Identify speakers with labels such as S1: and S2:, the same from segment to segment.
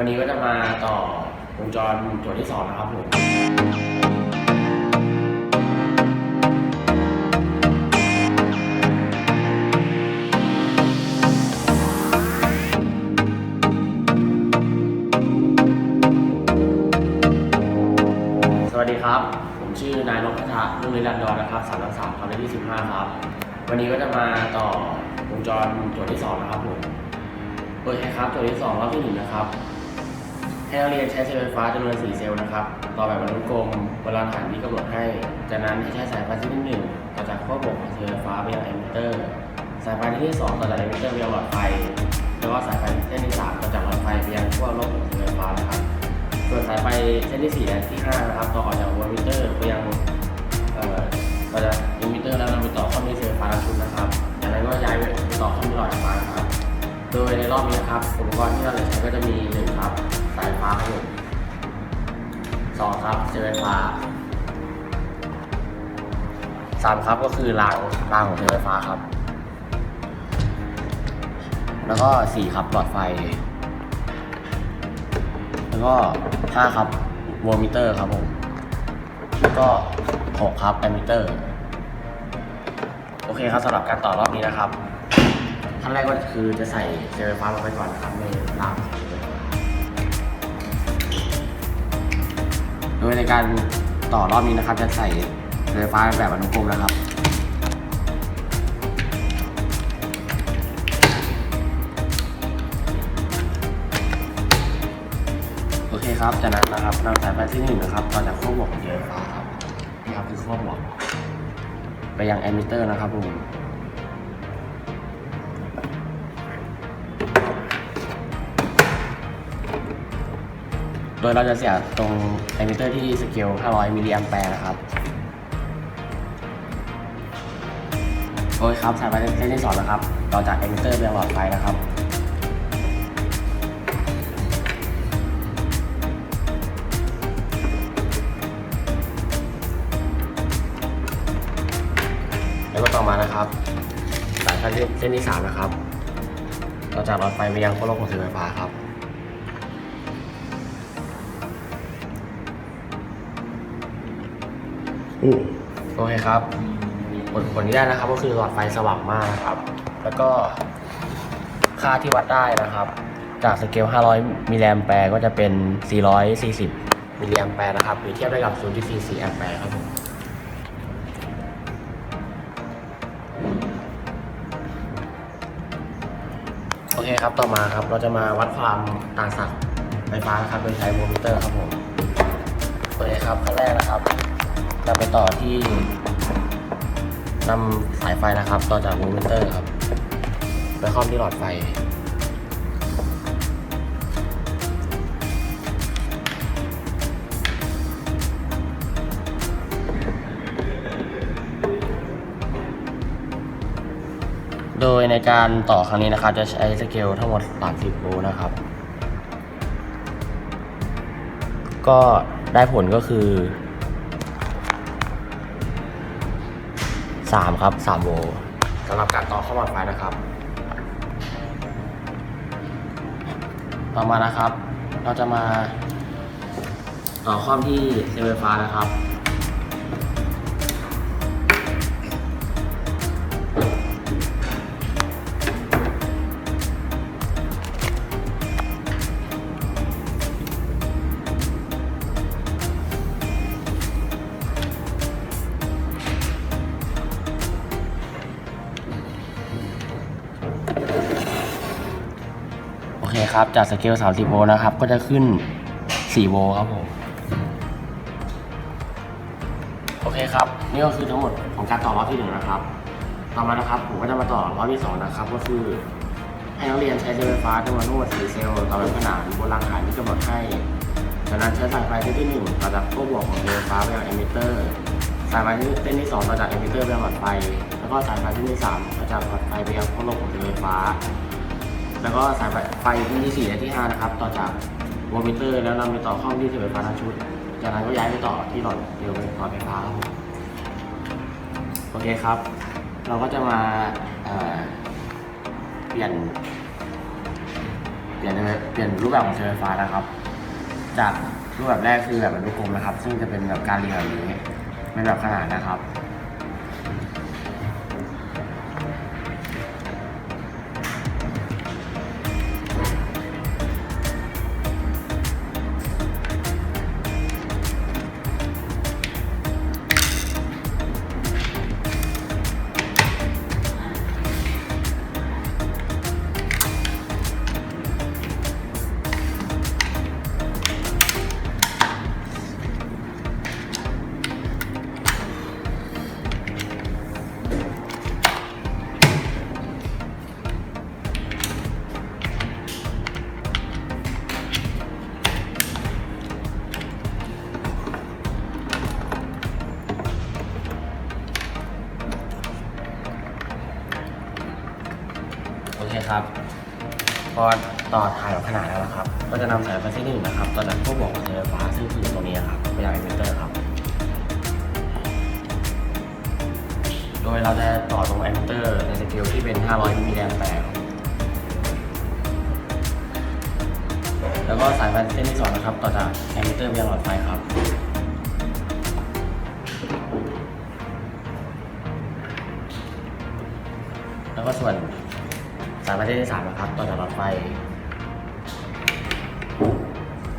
S1: วันนี้ก็จะมาต่อวงจรตัวที่สองนะครับผมสวัสดีครับ ผมชื่อนายนพพัฒน์ลุงนิรันดรนนะครับสามสามครับเลขที่สิบห้าครับ วันนี้ก็จะมาต่อวงจรตัวที่สองนะครับผมโดให้ครับตัวที่สองรอบที่หนึ่งนะครับ ให้นักเรียนใช้เซลล์ไฟฟ้าจำนวน 4 เซลล์นะครับ ต่อแบบอนุกลมบนรางฐานที่กำหนดให้ จากนั้นให้ใช้สายไฟที่หนึ่งต่อจากขั้วบวกของเซลล์ไฟฟ้าไปยังเอมิเตอร์ สายไฟที่สองต่อจากเอมิเตอร์ไปยังหลอดไฟ แล้วก็สายไฟเส้นที่สามต่อจากหลอดไฟไปยังขั้วลบของเซลล์ไฟฟ้านะครับ ส่วนสายไฟเส้นที่สี่และที่ห้านะครับต่อออกจากวอลมิเตอร์ไปยัง โดยในรอบนี้นะครับอุปกรณ์ที่เราจะใช้ก็จะมีหนึ่งครับ สายฟ้าครับสองครับเซลล์ไฟฟ้าสามครับก็คือรางรางของเซลล์ไฟฟ้าครับ แล้วก็สี่ครับหลอดไฟ แล้วก็ห้าครับโวลมิเตอร์ครับผมแล้วก็หกครับแอมมิเตอร์โอเคครับสำหรับการต่อรอบนี้นะครับ ขั้นแรกก็คือจะใส่เซลล์ไฟฟ้าลงไปก่อนนะครับในรางของเซลล์ไฟฟ้าโดยในการต่อรอบนี้นะครับ จะใส่เซลล์ไฟฟ้าแบบอนุกรมนะครับโอเคครับจากนั้นนะครับนำสายไฟที่หนึ่งนะครับต่อจากขั้วบวกของเซลล์ไฟฟ้าครับนี่ครับคือขั้วบวกไปยังแอมมิเตอร์นะครับผม โดยเราจะเสียบตรงแอมิเตอร์ที่สเกล 500 มิลลิแอมแปร์นะครับ โอเคครับสายไฟเส้นที่สองนะครับ ต่อจากแอมิเตอร์ไปยังหลอดไฟนะครับแล้วก็ต่อมานะครับ สายไฟเส้นที่สามนะครับ ต่อจากหลอดไฟไปยังขั้วโลกของเสาไฟฟ้าครับ โอเคครับผลผลที่ได้นะครับ ก็คือหลอดไฟสว่างมากนะครับ แล้วก็ค่าที่วัดได้นะครับ จากสเกล 500 มิลลิแอมแปร์ก็จะเป็น 440 มิลลิแอมแปร์นะครับหรือเทียบได้กับ 0.44 แอมแปร์ครับผมโอเคครับ ต่อมาครับ เราจะมาวัดความต่างศักย์ไฟฟ้านะครับ โดยใช้โวลต์มิเตอร์ครับผม โอเคครับขั้นแรกนะครับ จะไปต่อที่นำสายไฟนะครับ ต่อจากวลต์มิเตอร์ครับไปคล้อมที่หลอดไฟ โดยในการต่อครั้งนี้นะครับ จะใช้สเกลทั้งหมด 30โวลต์นะครับ ก็ได้ผลก็คือ 3 ครับ 3 โวลต์สำหรับการต่อเข้าหลอดไฟนะครับ ต่อมานะครับ เราจะมาต่อข้อมที่เซลล์ไฟฟ้านะครับ ครับ จากสเกล 30 โวลต์นะครับ ก็จะขึ้น 4 โวลต์ครับผม โอเคครับ นี่ก็คือทั้งหมดของการต่อรอบที่หนึ่งนะครับ ต่อมานะครับ ผมก็จะมาต่อรอบที่สองนะครับ ก็คือ ให้นักเรียนใช้เซลล์ไฟฟ้าจำนวนทั้งหมด4เซลล์ต่อเป็นขนานบนรางฐานที่กำหนดให้จากนั้นใช้สายไฟเส้นที่หนึ่งต่อจากขั้วบวกของเซลล์ไฟฟ้าไปยังเอมิเตอร์สายไฟเส้นที่สองต่อจากเอมิเตอร์ไปยังหลอดไฟ แล้วก็สายไฟเส้นที่สามต่อจากหลอดไฟไปยังขั้วโลกของเซลล์ไฟฟ้า แล้วก็สายไฟไฟที่ที่ 4 และที่ 5 นะครับ ต่อจากโวลต์มิเตอร์แล้วนำไปต่อข้าที่เสาไฟฟ้าทั้งชุด จากนั้นก็ย้ายไปต่อที่หลอดเดียวหลอดไฟฟ้าครับผมโอเคครับ เราก็จะมาเเปลี่ยน เปลี่ยนเปลี่ยนรูปแบบของเสาไฟฟ้านะครับ จากรูปแบบแรกคือแบบบรรทุกกลมนะครับ ซึ่งจะเป็นแบบการเรียงแบบนี้เป็นแบบขนาดนะครับายแบบขนาดแล้วนะครับ ก็จะนำสายไฟเส้นที่หนึ่งนะครับตอนนั้นพวกบอกกับสายไฟฟ้าซึ่งคือตรงนี้ครับไปยังอินเวอร์เตอร์ครับ โดยเราจะต่อตรงอินเวอร์เตอร์ในสเกลที่เป็น 500 มิลลิแอมแปร์แล้วก็สายไฟเส้นที่สองนะครับ ต่อจากอินเวอร์เตอร์ไปยังหลอดไฟครับแล้วก็ส่วนสายไฟเส้นที่สามนะครับ ต่อจากหลอดไฟ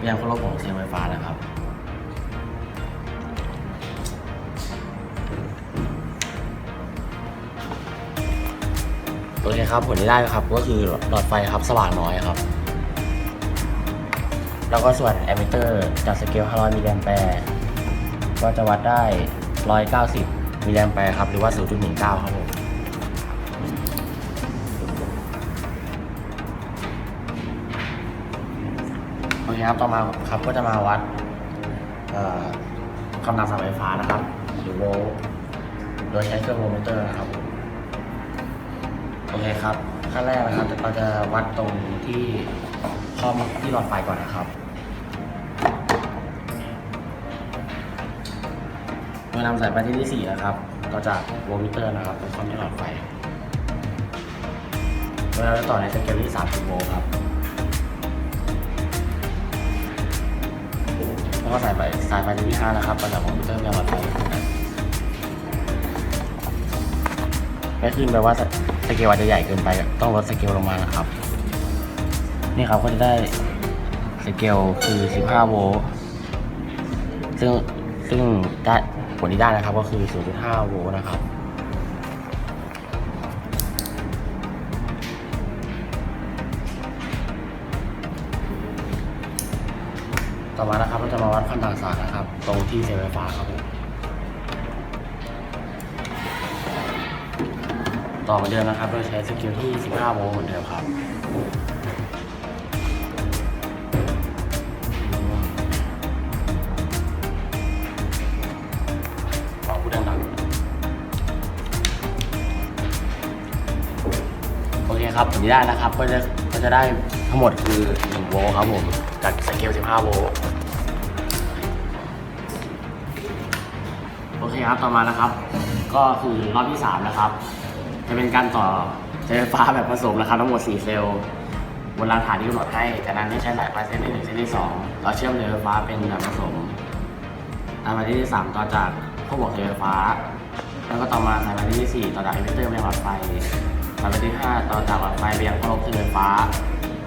S1: ไปยังโคโลของเซลล์ไฟฟ้านะครับ โอเคครับผลที่ได้ครับก็คือหลอดไฟครับสว่างน้อยครับ แล้วก็ส่วนแอมมิเตอร์จากสเกล 500 มิลลิแอมแปร์ก็จะวัดได้ 190 มิลลิแอมแปร์ครับ หรือว่า 0.19 ครับผม อเคครับต่อมาครับก็จะมาวัดเอ่อกำลังสายไฟฟ้านะครับ หรือโวลต์โดยใช้เครื่องโวลต์มิเตอร์นะครับโอเคครับขั้นแรกนะครับเราจะวัดตรงที่ข้อมที่หลอดไฟก่อนนะครับโดยนำสายไฟที่ที่ 4 นะครับต่อจากโวลต์มิเตอร์นะครับไปข้อมที่หลอดไฟเราจะต่อในสเกลที่ 30 โวลต์ครับ ก็สายไฟสายไฟที่5นะครับต่อจากโวลต์มิเตอร์ยังหลอดไฟไม่ขึ้นแปลว่าสเกลอาจจะใหญ่เกินไปต้องลดสเกลลงมานะครับ นี่ครับก็จะได้สเกลคือ 15 โวลต์ซึ่งซึ่งได้ผลที่ได้นะครับก็คือ 0.5 โวลต์นะครับต่อมานะครับเรา จะมาวัดความต่างสายนะครับ ตรงที่เซลล์ไฟฟ้าครับผมต่อเหมือนเดิมนะครับ โดยใช้สกิลที่ 15 โวลต์เหมือนเดิมครับขอพูดดังๆโอเคครับผลที่ได้นะครับ ก็จะก็จะได้ทั้งหมดคือ 1 โวลต์ครับผมจากสเกล 15 โวลต์ เคครับต่อมานะครับ ก็คือรอบที่3นะครับ จะเป็นการต่อใช้ไฟฟ้าแบบผสมนะครับทั้งหมด 4 เซลล์บนรางฐานที่กำหนดให้จากนั้นได้ใช้สายไฟเส้นที่หนึ่งเส้นที่สองเราเชื่อมเรือไฟฟ้าเป็นแบบผสมสายไฟที่3ต่อจากพวกบอกเสาไฟฟ้า แล้วก็ต่อมาสายไฟที่4ต่อจากอินเวอร์เตอร์ไปยังหลอดไฟสายไฟที่5ต่อจากหลอดไฟไปยังพัดลมเสาไฟฟ้า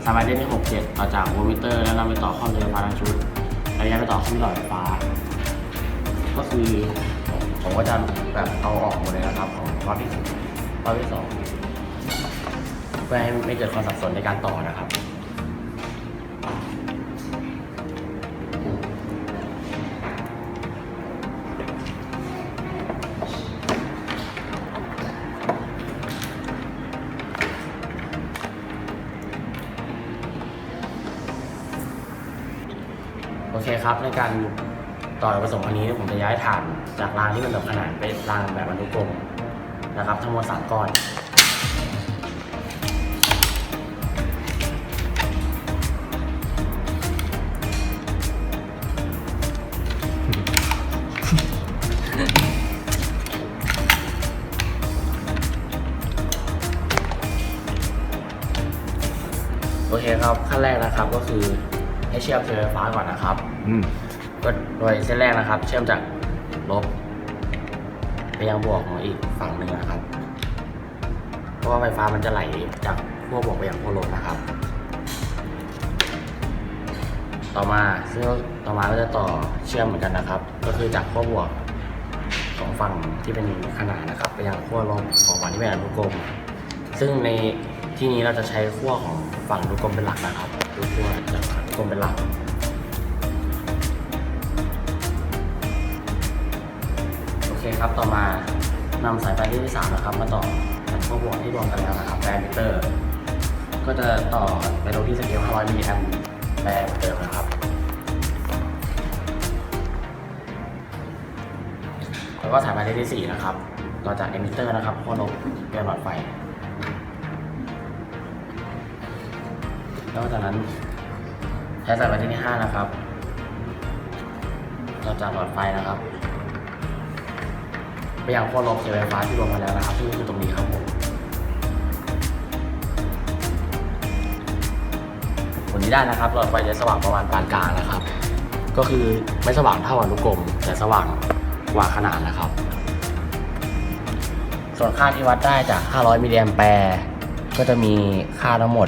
S1: สายไฟที่6 7ต่อจากโวลต์มิเตอร์แล้วนำไปต่อเข้าเสาไฟฟ้าทั้งชุดแล้วย้ายไปต่อข้าที่หลอดไฟฟ้า ก็คือ ผมก็จะแบบเอาออกหมดเลยนะครับของรอบที่สองรอบที่สองเพื่อให้ไม่เกิดความสับสนในการต่อนะครับโอเคครับในการ ต่อผสมอันนี้ผมจะย้ายฐานจากรางที่เป็นแบบขนานไปรางแบบบรรทุกกลมนะครับทั้งหมดสามก้อนโอเคครับขั้นแรกนะครับก็คือให้เชื่อมเสาไฟฟ้าก่อนนะครับ
S2: อืม
S1: ก็โดยเส้นแรกนะครับ เชื่อมจากลบไปยังบวกของอีกฝั่งหนึ่งนะครับ เพราะว่าไฟฟ้ามันจะไหลจากขั้วบวกไปยังขั้วลบนะครับ ต่อมาซึ่งต่อมาก็จะต่อเชื่อมเหมือนกันนะครับ ก็คือจากขั้วบวกของฝั่งที่เป็นขนานนะครับ ไปยังขั้วลบของฝั่งที่เป็นอนุกรม ซึ่งในที่นี้เราจะใช้ขั้วของฝั่งอนุกรมเป็นหลักนะครับดูขั้วจากอนุกรมเป็นหลัก ครับ ต่อมานำสายไฟที่ที่สามนะครับมาต่อจากขั้วบวกที่รวมกันแล้วนะครับแบรมิเตอร์ ก็จะต่อไปลงที่สเกล500มิลลิแอมป์แบรเหมือนเดิมนะครับแล้วก็สายไฟที่สี่นะครับต่อจากเอมิเตอร์นะครับขั้วลบเป็นหลอดไฟแล้วจากนั้นใช้สายไฟที่ที่ห้านะครับต่อจากหลอดไฟนะครับ ไปยังขั้วลบเสาไฟฟ้าที่รวมกันแล้วนะครับซึ่งก็คือตรงนี้ครับผมผลที่ได้นะครับหลอดไฟจะสว่างประมาณปานกลางนะครับ ก็คือไม่สว่างเท่าอนุกรมแต่สว่างกว่าขนาดนะครับ ส่วนค่าที่วัดได้จาก 500 มิลลิแอมแปร์ก็จะมีค่าทั้งหมด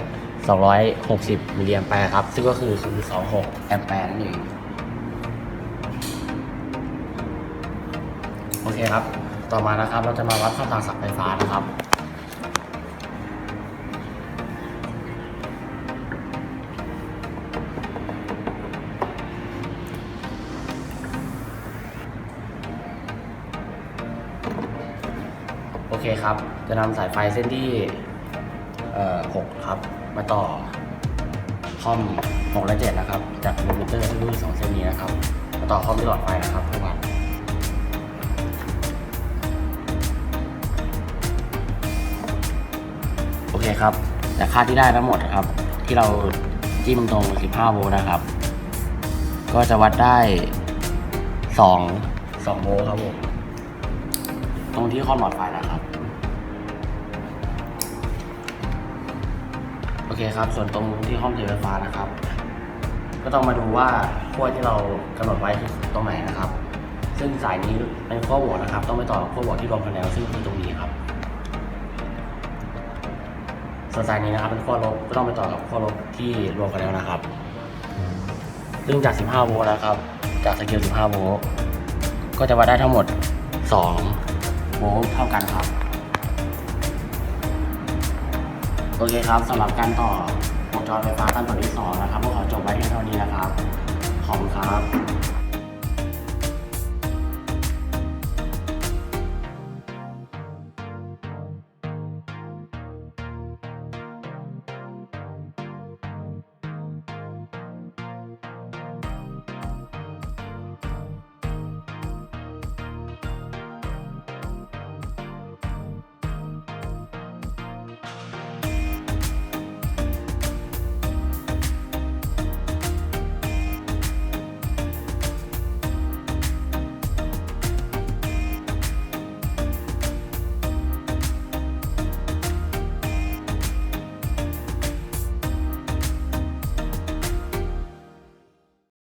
S1: 260 มิลลิแอมแปร์ครับ ซึ่งก็คือคือ 26 แอมแปร์นั่นเอง โอเคครับ ต่อมานะครับ เราจะมาวัดค่าต่างศักย์ไฟฟ้านะครับ โอเคครับ จะนำสายไฟเส้นที่6ครับ มาต่อคอม6และ7นะครับ จากโวลต์มิเตอร์ที่รูปสองเส้นนี้นะครับ มาต่อคอมที่หลอดไฟนะครับ เคครับแต่ค่าที่ได้ทั้งหมดครับ ที่เราจิ้มตรง 15 โวลต์นะครับ ก็จะวัดได้ 2 2โวลต์ครับผม ตรงที่ข้อหลอดไฟนะครับ โอเคครับ ส่วนตรงที่ห้องเทไฟฟ้านะครับ ก็ต้องมาดูว่าขั้วที่เรากำหนดไว้คือตรงไหนนะครับ ซึ่งสายนี้เป็นขั้วบวกนะครับ ต้องไปต่อขั้วบวกที่รวมกันแล้วซึ่งคือตรงนี้ครับ ส่วนสายนี้นะครับเป็นขั้วลบก็ต้องไปต่อกับขั้วลบที่รวมกันแล้วนะครับ ซึ่งจาก 15 โวลต์นะครับ จากสเกล 15 โวลต์ก็จะวัดได้ทั้งหมด 2 โวลต์เท่ากันครับ โอเคครับสำหรับการต่อวงจรไฟฟ้าขั้นตอนที่ 2 นะครับพวกขอจบไว้แค่เท่านี้นะครับ ขอบคุณครับ